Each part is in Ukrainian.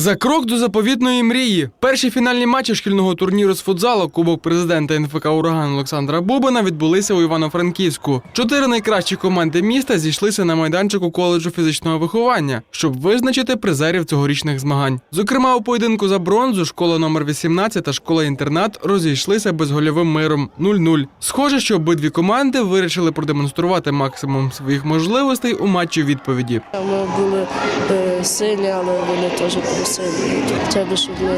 За крок до заповітної мрії. Перші фінальні матчі шкільного турніру з футзалу Кубок президента НФК Ураган Олександра Бубина відбулися у Івано-Франківську. Чотири найкращі команди міста зійшлися на майданчику коледжу фізичного виховання, щоб визначити призерів цьогорічних змагань. Зокрема, у поєдинку за бронзу школа номер 18 та школа-інтернат розійшлися безгольовим миром 0-0. Схоже, що обидві команди вирішили продемонструвати максимум своїх можливостей у матчі відповіді. Ми були е, сильні, але вони теж сильні. Треба, щоб ми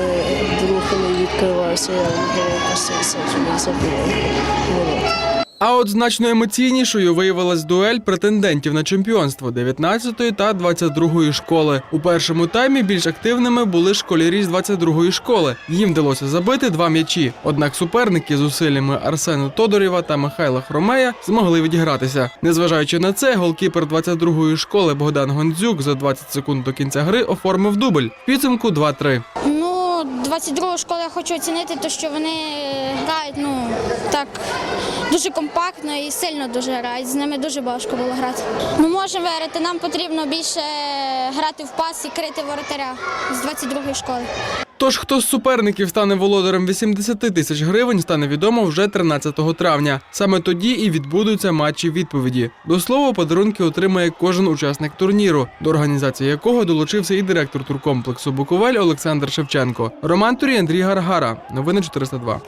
друг не відкривався, я було просився, щоб забили. ворота. А от значно емоційнішою виявилась дуель претендентів на чемпіонство 19-ї та 22-ї школи. У першому таймі більш активними були школярі з 22-ї школи. Їм вдалося забити два м'ячі. Однак суперники з усиллями Арсена Тодорєва та Михайла Хромея змогли відігратися. Незважаючи на це, голкіпер 22-ї школи Богдан Гондзюк за 20 секунд до кінця гри оформив дубль. Підсумку 2-3. Ну, 22 школу я хочу оцінити, то що вони грають ну так дуже компактно і сильно дуже грають. З ними дуже важко було грати. Ми можемо виграти, нам потрібно більше грати в пас і крити воротаря з 22 школи. Тож, хто з суперників стане володарем 80 тисяч гривень, стане відомо вже 13 травня. Саме тоді і відбудуться матчі відповіді. До слова, подарунки отримає кожен учасник турніру, до організації якого долучився і директор туркомплексу Буковель Олександр Шевченко. Роман Турій, Андрій Гаргара. Новини 402.